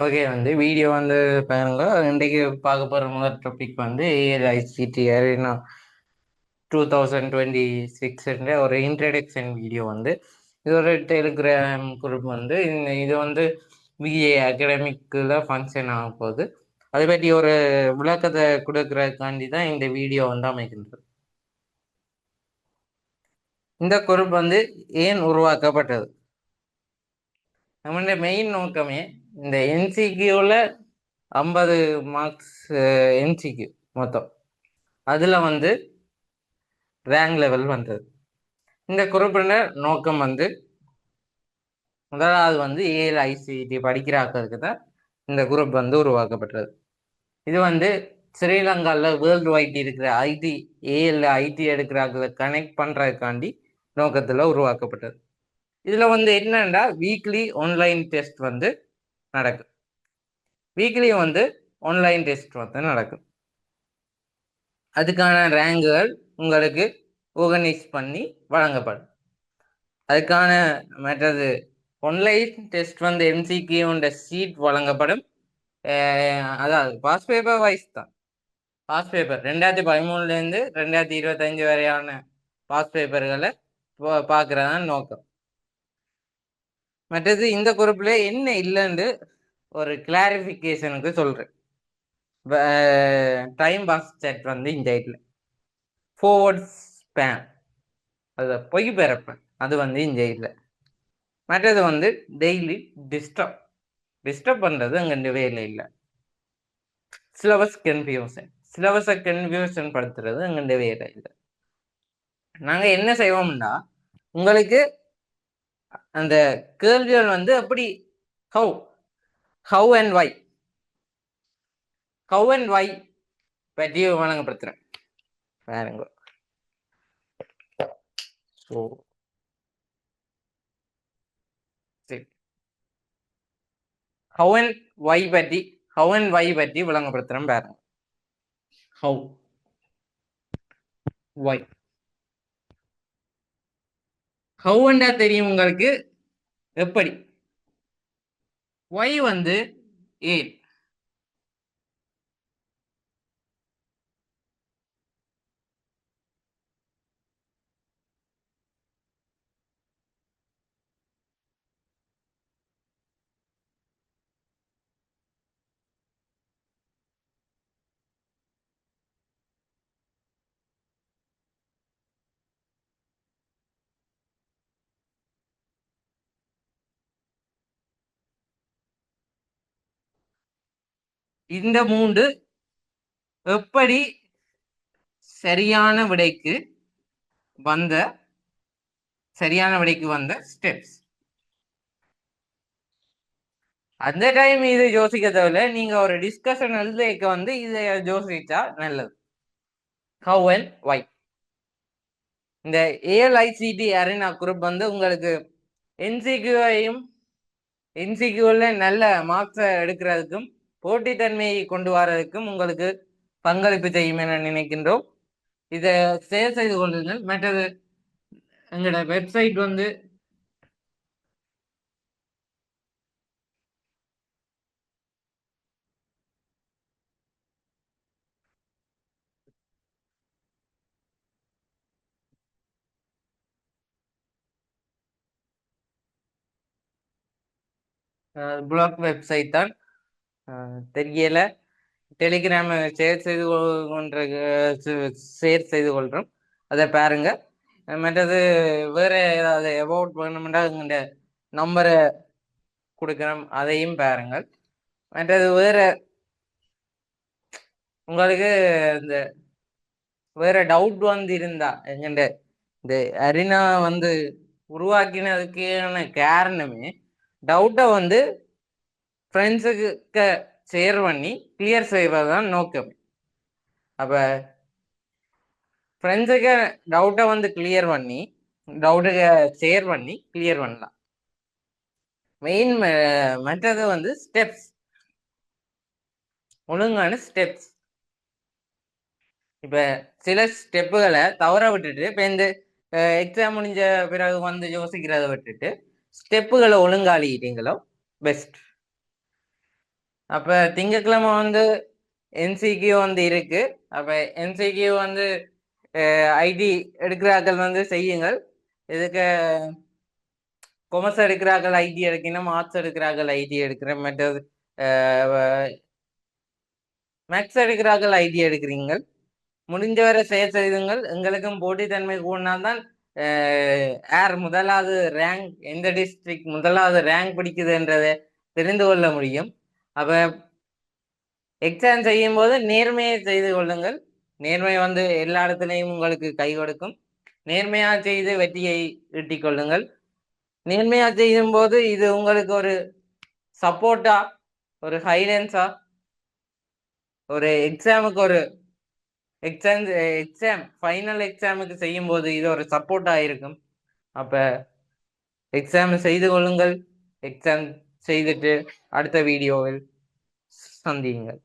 Okay வந்து video வந்து பாருங்க. இன்றைக்கு பார்க்க போகிற முதல் டாபிக் வந்து AICT arena two thousand twenty சிக்ஸ்ன்ற ஒரு இன்ட்ரடக்ஷன் வீடியோ வந்து. இது ஒரு டெலிகிராம் குரூப் வந்து. இந்த- இது வந்து பிஏ அகாடமிக்கில் ஃபங்க்ஷன் ஆக போகுது. அதை பற்றி ஒரு விளக்கத்தை கொடுக்குறதுக்காண்டி தான் இந்த வீடியோ வந்து அமைக்கின்றது. இந்த குரூப் வந்து ஏன் உருவாக்கப்பட்டது? நம்மளுடைய மெயின் நோக்கமே இந்த என்சிக்யூவில் ஐம்பது மார்க்ஸ் என்சிக்யூ மொத்தம். அதில் வந்து ரேங்க் லெவல் வந்தது. இந்த குறிப்பிட்ட நோக்கம் வந்து முதலாவது வந்து ஏஎல்ஐசிடி படிக்கிறாக்கிறதுக்கு தான் இந்த குரூப் வந்து உருவாக்கப்பட்டது. இது வந்து ஸ்ரீலங்காவில் வேர்ல்டு வைட் இருக்கிற ஐடி ஏஎல் ஐடி எடுக்கிற கனெக்ட் பண்ணுறதுக்காண்டி நோக்கத்தில் உருவாக்கப்பட்டது. இதில் வந்து என்னென்னா வீக்லி ஆன்லைன் டெஸ்ட் வந்து நடக்கும் வீக்லி வந்து ஆன்லைன் டெஸ்ட் வந்து நடக்கும். அதுக்கான ரேங்குகள் உங்களுக்கு ஆர்கனைஸ் பண்ணி வழங்கப்படும். அதுக்கான மற்றது ஆன்லைன் டெஸ்ட் வந்து எம்சிக்யூன்ற சீட் வழங்கப்படும். அதாவது பாஸ் பேப்பர் வைஸ் தான். பாஸ் பேப்பர் ரெண்டாயிரத்தி பதிமூணுலேருந்து ரெண்டாயிரத்தி இருபத்தஞ்சு வரையான பாஸ் பேப்பர்களை பார்க்குறதான் நோக்கம். மற்றது இந்த குரூப்பில் என்ன இல்லைன்னு ஒரு கிளாரிஃபிகேஷனுக்கு சொல்கிறேன் டைம் பாஸ் செட் வந்து இந்த இதில். ஃபோர்வர்ட் ஸ்பேன் அது பொய் பிறப்பேன் அது வந்து இந்த இதில். மற்றது வந்து டெய்லி டிஸ்டர்ப் டிஸ்டர்ப் பண்ணுறது அங்கே வேலை இல்லை. சிலபஸ் கன்ஃபியூஷன் சிலபஸை கன்ஃபியூஷன் படுத்துறது அங்கே வேலை இல்லை. நாங்கள் என்ன செய்வோம்னா உங்களுக்கு அந்த கேள்விகள் வந்து அப்படி how how and why how and why பற்றி வழங்கப்படுத்துகிறேன் வேறுங்க ஸோ சரி. ஹவு அண்ட் வை பற்றி ஹவு அண்ட் வை பற்றி விளங்கப்படுத்துகிறேன் பாருங்க. ஹவு வை ஹவுண்டா தெரியும் உங்களுக்கு? எப்படி? ஒய் வந்து ஏன் இந்த மூன்று எப்படி சரியான விடைக்கு வந்த சரியான விடைக்கு வந்த ஸ்டெப்ஸ் அந்த டைம் இது யோசிக்க தேவையில்ல. நீங்க ஒரு டிஸ்கஷன் எழுதிக்க வந்து இதை யோசிச்சா நல்லது. ஹவ் அண்ட் வை இந்த ஏஎல்ஐசிடி அரேனா குரூப் வந்து உங்களுக்கு என்சிக்யூவையும் என்சிக்யூவில் நல்ல மார்க்ஸை எடுக்கிறதுக்கும் போட்டித்தன்மையை கொண்டு வரதுக்கும் உங்களுக்கு பங்களிப்பு செய்யும் என நினைக்கின்றோம். இதை சேர் செய்து கொள்ளுங்கள். மற்றது எங்களோட வெப்சைட் வந்து பிளாக் வெப்சைட் தான். தெரியல. டெலிகிராம் ஷேர் செய்து கொள்கின்ற ஷேர் செய்து கொள்கிறோம் அதை பாருங்க. மற்றது வேற ஏதாவது அபவுட் வேணுமெண்டா எங்கள்கிட்ட நம்பரை கொடுக்குறோம் அதையும் பாருங்கள் மற்றது வேற உங்களுக்கு இந்த வேற டவுட் வந்து இருந்தா எங்கள்ட இந்த அரினா வந்து உருவாக்கினதுக்கான காரணமே டவுட்டை வந்து ஃப்ரெண்ட்ஸுக்கு ஷேர் பண்ணி கிளியர் செய்வது தான் நோக்கம். அப்போ ஃப்ரெண்ட்ஸுக்கு டவுட்டை வந்து கிளியர் பண்ணி டவுட்டுக்கு ஷேர் பண்ணி கிளியர் பண்ணலாம். மெயின் மற்றது வந்து ஸ்டெப்ஸ் ஒழுங்கான ஸ்டெப்ஸ் இப்போ சில ஸ்டெப்புகளை தவற விட்டுட்டு இப்போ இந்த எக்ஸாம் முடிஞ்ச பிறகு வந்து யோசிக்கிறத விட்டுட்டு ஸ்டெப்புகளை ஒழுங்காளிக்கிட்டீங்களோ பெஸ்ட் அப்ப திங்கக்கிழமை வந்து என்சிக்யூ வந்து இருக்கு. அப்ப என்சிக்யூ வந்து ஐடி எடுக்கிறார்கள் வந்து செய்யுங்கள். இதுக்கு கொமர்ஸ் எடுக்கிறார்கள் ஐடி எடுக்கணும். ஆர்ட்ஸ் எடுக்கிறார்கள் ஐடி எடுக்கிறேன். மற்றது மேக்ஸ் எடுக்கிறார்கள் ஐடி எடுக்கிறீங்கள். முடிஞ்ச வரை செயல் செய்துங்கள். எங்களுக்கும் போட்டித்தன்மை கூடினால்தான் ஏர் முதலாவது ரேங்க் எந்த டிஸ்ட்ரிக்ட் முதலாவது ரேங்க் பிடிக்குதுன்றதை தெரிந்து கொள்ள முடியும். அப்போ எக்ஸாம் செய்யும் போது நேர்மையை செய்து கொள்ளுங்கள். நேர்மை வந்து எல்லா இடத்துலையும் உங்களுக்கு கை கொடுக்கும். நேர்மையாக செய்து வெற்றியை ஈட்டிக் கொள்ளுங்கள். நேர்மையாக செய்யும் போது இது உங்களுக்கு ஒரு சப்போர்ட்டா ஒரு ஹைலன்ஸா ஒரு எக்ஸாமுக்கு ஒரு எக்ஸாம் எக்ஸாம் ஃபைனல் எக்ஸாமுக்கு செய்யும் போது இது ஒரு சப்போர்ட்டா இருக்கும். அப்போ எக்ஸாம் செய்து கொள்ளுங்கள். எக்ஸாம் செய்துட்டு அடுத்த வீடியோவில் சந்தியுங்கள்.